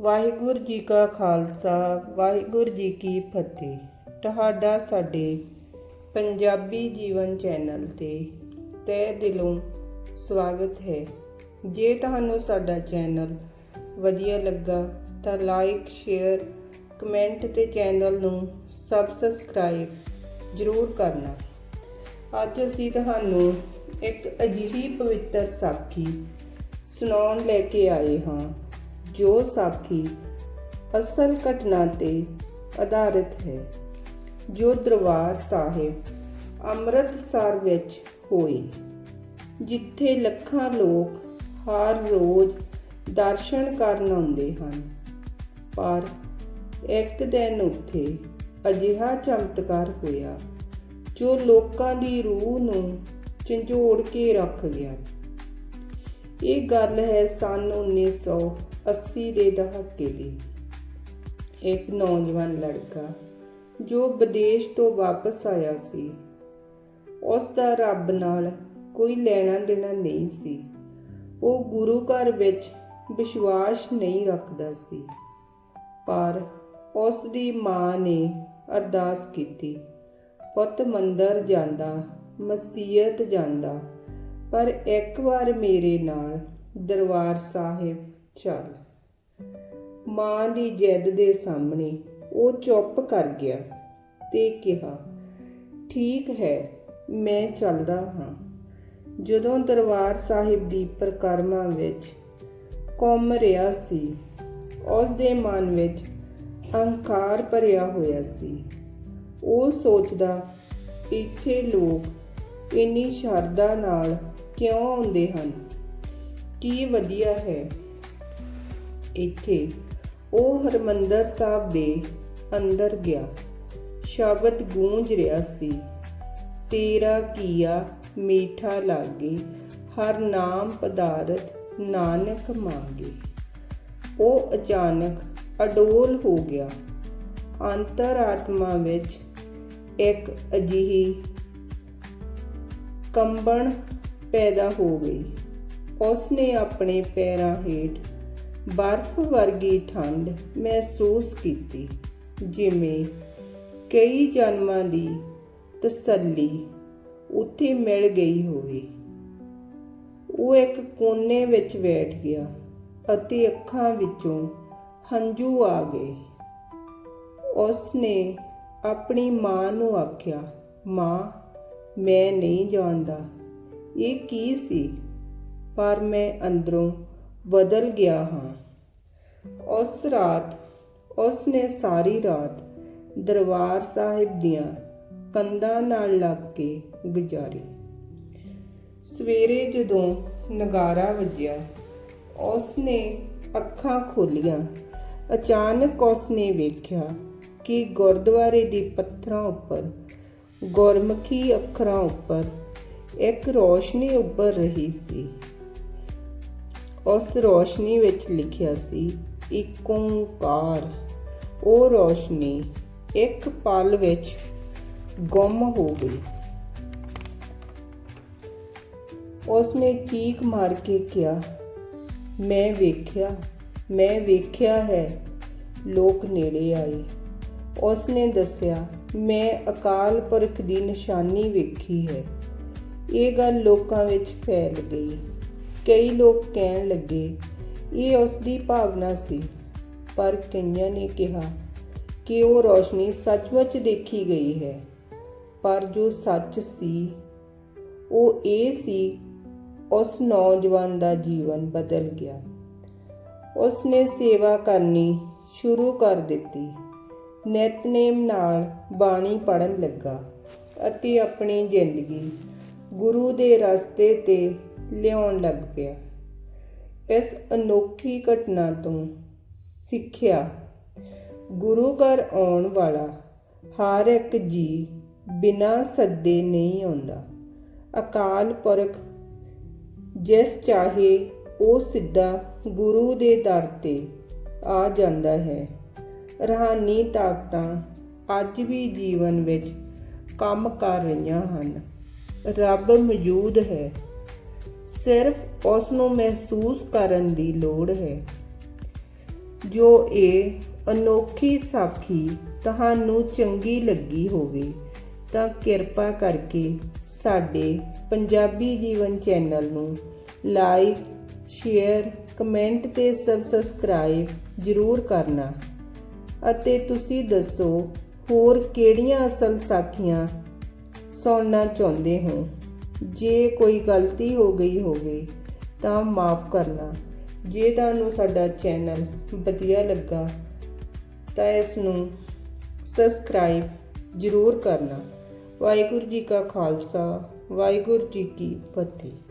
ਵਾਹਿਗੁਰੂ ਜੀ ਕਾ ਖਾਲਸਾ, ਵਾਹਿਗੁਰੂ ਜੀ ਕੀ ਫਤਿਹ। ਤੁਹਾਡਾ ਸਾਡੇ ਪੰਜਾਬੀ ਜੀਵਨ ਚੈਨਲ ਤੇ ਤਹਿ ਦਿਲੋਂ ਸਵਾਗਤ ਹੈ। ਜੇ ਤੁਹਾਨੂੰ ਸਾਡਾ ਚੈਨਲ ਵਧੀਆ ਲੱਗਾ ਤਾਂ ਲਾਈਕ, ਸ਼ੇਅਰ, ਕਮੈਂਟ ਤੇ ਚੈਨਲ ਨੂੰ ਸਬਸਕ੍ਰਾਈਬ ਜ਼ਰੂਰ ਕਰਨਾ। ਅੱਜ ਅਸੀਂ ਤੁਹਾਨੂੰ ਇੱਕ ਅਜਿਹੀ ਪਵਿੱਤਰ ਸਾਖੀ ਸੁਣਾਉਣ ਲੈ ਕੇ ਆਏ ਹਾਂ। ਜੋ ਸਾਖੀ ਅਸਲ ਘਟਨਾ ਤੇ ਆਧਾਰਿਤ ਹੈ। ਜੋ ਦਰਬਾਰ ਸਾਹਿਬ ਅੰਮ੍ਰਿਤਸਰ ਵਿੱਚ ਹੋਈ, ਜਿੱਥੇ ਲੱਖਾਂ ਲੋਕ ਹਰ ਰੋਜ਼ ਦਰਸ਼ਨ ਕਰਨ ਆਉਂਦੇ ਹਨ, ਪਰ ਇੱਕ ਦਿਨ ਉੱਥੇ ਅਜਿਹਾ ਚਮਤਕਾਰ ਹੋਇਆ, ਜੋ ਲੋਕਾਂ ਦੀ ਰੂਹ ਨੂੰ ਝੰਜੋੜ ਕੇ ਰੱਖ ਗਿਆ। ਇਹ ਗੱਲ ਹੈ ਸਨ 1980 ਦੇ ਦਹਾਕੇ ਦੀ। ਇੱਕ ਨੌਜਵਾਨ ਲੜਕਾ ਜੋ ਵਿਦੇਸ਼ ਤੋਂ ਵਾਪਸ ਆਇਆ ਸੀ। ਉਸ ਦਾ ਰੱਬ ਨਾਲ ਕੋਈ ਲੈਣਾ ਦੇਣਾ ਨਹੀਂ ਸੀ। ਉਹ ਗੁਰੂ ਘਰ ਵਿੱਚ ਵਿਸ਼ਵਾਸ ਨਹੀਂ ਰੱਖਦਾ ਸੀ। ਪਰ ਉਸ ਦੀ ਮਾਂ ਨੇ ਅਰਦਾਸ ਕੀਤੀ, ਪੁੱਤ ਮੰਦਰ ਜਾਂਦਾ ਮਸੀਤ ਜਾਂਦਾ, ਪਰ ਇੱਕ ਵਾਰ ਮੇਰੇ ਨਾਲ ਦਰਬਾਰ ਸਾਹਿਬ ਚੱਲ। ਮਾਂ ਦੀ ਜਿੱਦ ਦੇ ਸਾਹਮਣੇ ਉਹ ਚੁੱਪ ਕਰ ਗਿਆ ਤੇ ਕਿਹਾ, ਠੀਕ ਹੈ, ਮੈਂ ਚੱਲਦਾ ਹਾਂ। ਜਦੋਂ ਦਰਬਾਰ ਸਾਹਿਬ ਦੀ ਪ੍ਰਕਰਮਾ ਵਿੱਚ ਘੁੰਮ ਰਿਹਾ ਸੀ ਉਸ ਦੇ ਮਨ ਵਿੱਚ ਅਹੰਕਾਰ ਭਰਿਆ ਹੋਇਆ ਸੀ। ਉਹ ਸੋਚਦਾ, ਇੱਥੇ ਲੋਕ ਇੰਨੀ ਸ਼ਰਧਾ ਨਾਲ ਕਿਉਂ ਆਉਂਦੇ ਹਨ? ਕੀ ਵਧੀਆ ਹੈ ਇੱਥੇ। ਉਹ ਹਰਮੰਦਰ ਸਾਹਿਬ ਦੇ ਅੰਦਰ ਗਿਆ। ਸ਼ਬਦ ਗੂੰਜ ਰਿਹਾ ਸੀ। ਤੇਰਾ ਕੀਆ ਮੀਠਾ ਲਾਗੇ, ਹਰ ਨਾਮ ਪਦਾਰਥ ਨਾਨਕ ਮੰਗੇ। ਉਹ ਅਚਾਨਕ ਅਡੋਲ ਹੋ ਗਿਆ। ਅੰਤਰ ਆਤਮਾ ਵਿੱਚ ਇੱਕ ਅਜਿਹੀ ਕੰਬਣ ਪੈਦਾ ਹੋ ਗਈ। ਉਸ ਨੇ ਆਪਣੇ ਪੈਰਾਂ ਹੇਠ ਬਰਫ਼ ਵਰਗੀ ਠੰਡ ਮਹਿਸੂਸ ਕੀਤੀ, ਜਿਵੇਂ ਕਈ ਜਨਮਾਂ ਦੀ ਤਸੱਲੀ ਉੱਥੇ ਮਿਲ ਗਈ ਹੋਵੇ। ਉਹ ਇੱਕ ਕੋਨੇ ਵਿੱਚ ਬੈਠ ਗਿਆ ਅਤੇ ਅੱਖਾਂ ਵਿੱਚੋਂ ਹੰਝੂ ਆ ਗਏ। ਉਸ ਨੇ ਆਪਣੀ ਮਾਂ ਨੂੰ ਆਖਿਆ, ਮਾਂ, ਮੈਂ ਨਹੀਂ ਜਾਣਦਾ, ਇਹ ਕੀ ਸੀ? ਪਰ ਮੈਂ ਅੰਦਰੋਂ ਬਦਲ ਗਿਆ ਹਾਂ। ਉਸ ਰਾਤ ਉਸ ਨੇ ਸਾਰੀ ਰਾਤ ਦਰਬਾਰ ਸਾਹਿਬ ਦੀਆਂ ਕੰਧਾਂ ਨਾਲ ਲੱਗ ਕੇ ਗੁਜ਼ਾਰੀ। ਸਵੇਰੇ ਜਦੋਂ ਨਗਾਰਾ ਵੱਜਿਆ ਉਸ ਨੇ ਅੱਖਾਂ ਖੋਲੀਆਂ। ਅਚਾਨਕ ਉਸ ਨੇ ਵੇਖਿਆ ਕਿ ਗੁਰਦੁਆਰੇ ਦੇ ਪੱਥਰਾਂ ਉੱਪਰ, ਗੁਰਮੁਖੀ ਅੱਖਰਾਂ ਉੱਪਰ ਇੱਕ ਰੋਸ਼ਨੀ ਉੱਭਰ ਰਹੀ ਸੀ। ਉਸ ਰੋਸ਼ਨੀ ਵਿੱਚ ਲਿਖਿਆ ਸੀ ਇੱਕ ਓੰਕਾਰ ਉਹ ਰੋਸ਼ਨੀ ਇੱਕ ਪਲ ਵਿੱਚ ਗੁੰਮ ਹੋ ਗਈ। ਉਸ ਨੇ ਚੀਕ ਮਾਰ ਕੇ ਕਿਹਾ, ਮੈਂ ਵੇਖਿਆ ਮੈਂ ਵੇਖਿਆ ਹੈ, ਲੋਕ ਨੇੜੇ ਆਏ। ਉਸ ਨੇ ਦੱਸਿਆ, ਮੈਂ ਅਕਾਲ ਪੁਰਖ ਦੀ ਨਿਸ਼ਾਨੀ ਵੇਖੀ ਹੈ। ਇਹ ਗੱਲ ਲੋਕਾਂ ਵਿੱਚ ਫੈਲ ਗਈ। ਕਈ ਲੋਕ ਕਹਿਣ ਲੱਗੇ, ਇਹ ਉਸ ਦੀ ਭਾਵਨਾ ਸੀ। ਪਰ ਕਈਆਂ ਨੇ ਕਿਹਾ ਕਿ ਉਹ ਰੋਸ਼ਨੀ ਸੱਚਮੁੱਚ ਦੇਖੀ ਗਈ ਹੈ। ਪਰ ਜੋ ਸੱਚ ਸੀ, ਉਹ ਇਹ ਸੀ, ਉਸ ਨੌਜਵਾਨ ਦਾ ਜੀਵਨ ਬਦਲ ਗਿਆ। ਉਸ ਨੇ ਸੇਵਾ ਕਰਨੀ ਸ਼ੁਰੂ ਕਰ ਦਿੱਤੀ। ਨਿਤਨੇਮ ਨਾਲ ਬਾਣੀ ਪੜਨ ਲੱਗਾ ਅਤੇ ਆਪਣੀ ਜ਼ਿੰਦਗੀ ਗੁਰੂ ਦੇ ਰਸਤੇ ਤੇ ਲਿਆਉਣ ਲੱਗ ਪਿਆ। ਇਸ ਅਨੋਖੀ ਘਟਨਾ ਤੋਂ ਸਿੱਖਿਆ। ਗੁਰੂ ਘਰ ਆਉਣ ਵਾਲਾ ਹਰ ਇੱਕ ਜੀ ਬਿਨਾਂ ਸੱਦੇ ਨਹੀਂ ਆਉਂਦਾ। ਅਕਾਲ ਪੁਰਖ, ਜਿਸ ਚਾਹੇ ਉਹ ਸਿੱਧਾ ਗੁਰੂ ਦੇ ਦਰ ਤੇ ਆ ਜਾਂਦਾ ਹੈ, ਰਹਾਨੀ ਤਾਕਤਾਂ ਅੱਜ ਵੀ ਜੀਵਨ ਵਿੱਚ ਕੰਮ ਕਰ ਰਹੀਆਂ ਹਨ। ਰੱਬ ਮੌਜੂਦ ਹੈ। ਸਿਰਫ ਉਸ ਨੂੰ ਮਹਿਸੂਸ ਕਰਨ ਦੀ ਲੋੜ ਹੈ, ਜੋ ਇਹ ਅਨੋਖੀ ਸਾਖੀ ਤੁਹਾਨੂੰ ਚੰਗੀ ਲੱਗੀ ਹੋਵੇ, ਤਾਂ ਕਿਰਪਾ ਕਰਕੇ ਸਾਡੇ ਪੰਜਾਬੀ ਜੀਵਨ ਚੈਨਲ ਨੂੰ ਲਾਈਕ, ਸ਼ੇਅਰ, ਕਮੈਂਟ ਤੇ ਸਬਸਕ੍ਰਾਈਬ ਜ਼ਰੂਰ ਕਰਨਾ ਅਤੇ ਤੁਸੀਂ ਦੱਸੋ ਹੋਰ ਕਿਹੜੀਆਂ ਅਸਲ ਸਾਖੀਆਂ ਸੁਣਨਾ ਚਾਹੁੰਦੇ ਹੋ। ਜੇ ਕੋਈ ਗਲਤੀ ਹੋ ਗਈ ਹੋਵੇ ਤਾਂ ਮਾਫ ਕਰਨਾ। ਜੇ ਤੁਹਾਨੂੰ ਸਾਡਾ ਚੈਨਲ ਵਧੀਆ ਲੱਗਾ ਤਾਂ ਇਸ ਨੂੰ ਸਬਸਕ੍ਰਾਈਬ ਜ਼ਰੂਰ ਕਰਨਾ। ਵਾਹਿਗੁਰੂ ਜੀ ਕਾ ਖਾਲਸਾ, ਵਾਹਿਗੁਰੂ ਜੀ ਕੀ ਫਤਿਹ।